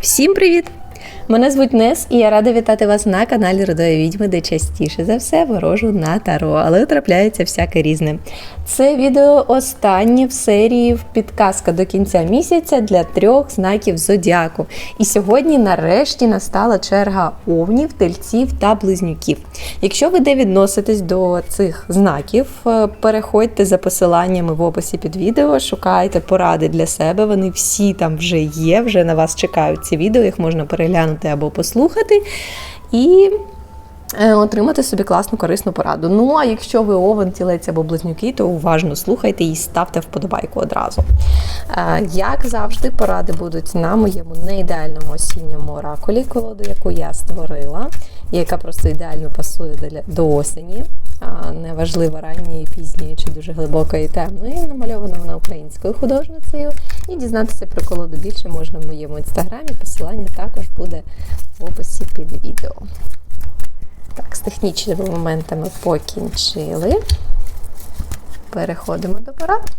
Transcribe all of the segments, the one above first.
Всім привіт! Мене звуть Нес, і я рада вітати вас на каналі Родої Відьми, де частіше за все ворожу на таро, але трапляється всяке різне. Це відео останнє в серії підказка до кінця місяця для трьох знаків зодіаку. І сьогодні, нарешті, настала черга овнів, тельців та близнюків. Якщо ви де відноситесь до цих знаків, е, переходьте за посиланнями в описі під відео, шукайте поради для себе. Вони всі там вже є, вже на вас чекають ці відео, їх можна переглянути або послухати. І е, отримати собі класну корисну пораду. Ну а якщо ви овен, тілець або близнюки, то уважно слухайте і ставте вподобайку одразу. Е, Як завжди, поради будуть на моєму неідеальному осінньому оракулі, колоду, яку я створила, яка просто ідеально пасує до осені. Неважливо ранньої, пізньої чи дуже глибокої темної. Намальована вона українською художницею. І дізнатися про колоду більше можна в моєму інстаграмі. Посилання також буде в описі під відео. Так, з технічними моментами покінчили. Переходимо до порад.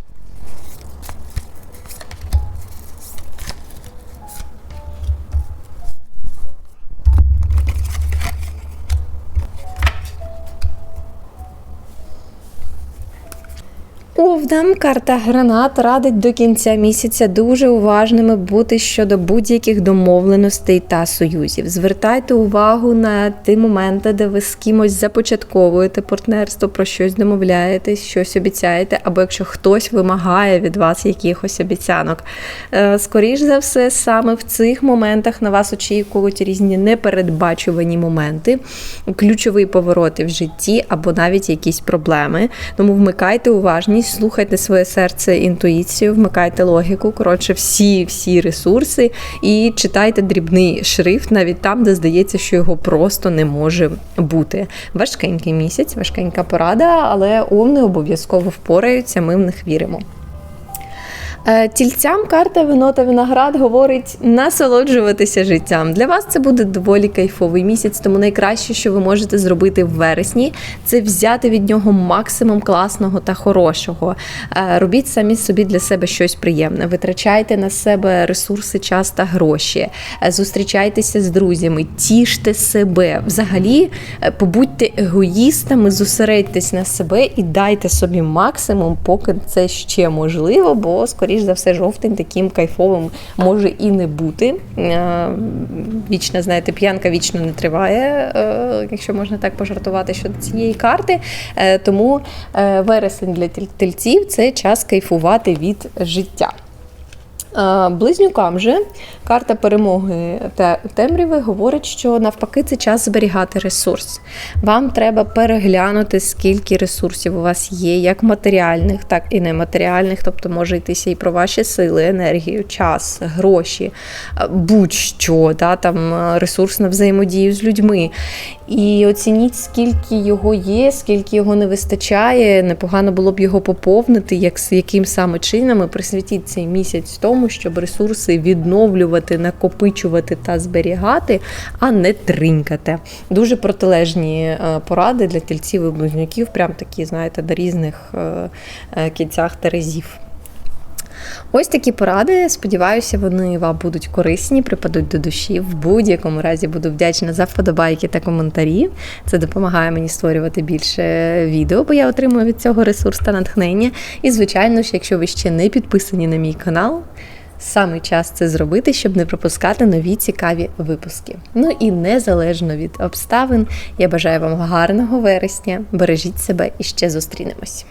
Овдам карта гранат радить до кінця місяця дуже уважними бути щодо будь-яких домовленостей та союзів. Звертайте увагу на ті моменти, де ви з кимось започатковуєте партнерство, про щось домовляєтесь, щось обіцяєте, або якщо хтось вимагає від вас якихось обіцянок. Е, Скоріш за все, саме в цих моментах на вас очікують різні непередбачувані моменти, ключові повороти в житті або навіть якісь проблеми. Тому вмикайте уважність, своє серце, інтуїцію, вмикайте логіку. Коротше, всі, всі ресурси і читайте дрібний шрифт, навіть там, де здається, що його просто не може бути. Важкенький місяць, важкенька порада, але овни обов'язково впораються. Ми в них віримо. Е, Тільцям карта вино та виноград говорить насолоджуватися життям. Для вас це буде доволі кайфовий місяць, тому найкраще, що ви можете зробити в вересні, це взяти від нього максимум класного та хорошого. Е, Робіть самі собі для себе щось приємне. Витрачайте на себе ресурси, час та гроші. Е, Зустрічайтеся з друзями, тіште себе. Взагалі, побудьте егоїстами, зосередьтесь на себе і дайте собі максимум, поки це ще можливо, бо скоріш за все жовтень таким кайфовим може і не бути. Е, Вічна, знаєте, п'янка вічно не триває, е, якщо можна так пожартувати щодо цієї карти. Е, Тому вересень для тельців це час кайфувати від життя. Е, Близнюкам же карта перемоги темряви говорить, що навпаки це час зберігати ресурс. Вам треба переглянути, скільки ресурсів у вас є, як матеріальних, так і нематеріальних. Тобто може йтися і про ваші сили, енергію, час, гроші, е, будь-що, да, там е, ресурс на взаємодію з людьми. І оцініть, скільки його є, скільки його не вистачає. Непогано було б його поповнити, як яким саме чином і присвятіть цей місяць тому, щоб ресурси відновлювати, накопичувати та зберігати, а не тринькати. Дуже протилежні е, поради для тільців і близнюків, прям такі, знаєте, до різних е, е, кінцях терезів. Ось такі поради. Сподіваюся, вони вам будуть корисні, припадуть до душі. В будь-якому разі буду вдячна за вподобайки та коментарі. Це допомагає мені створювати більше відео, бо я отримую від цього ресурс та натхнення. І, звичайно ж, якщо ви ще не підписані на мій канал. Саме час це зробити, щоб не пропускати нові цікаві випуски. Ну і незалежно від обставин, я бажаю вам гарного вересня. Бережіть себе і ще зустрінемось.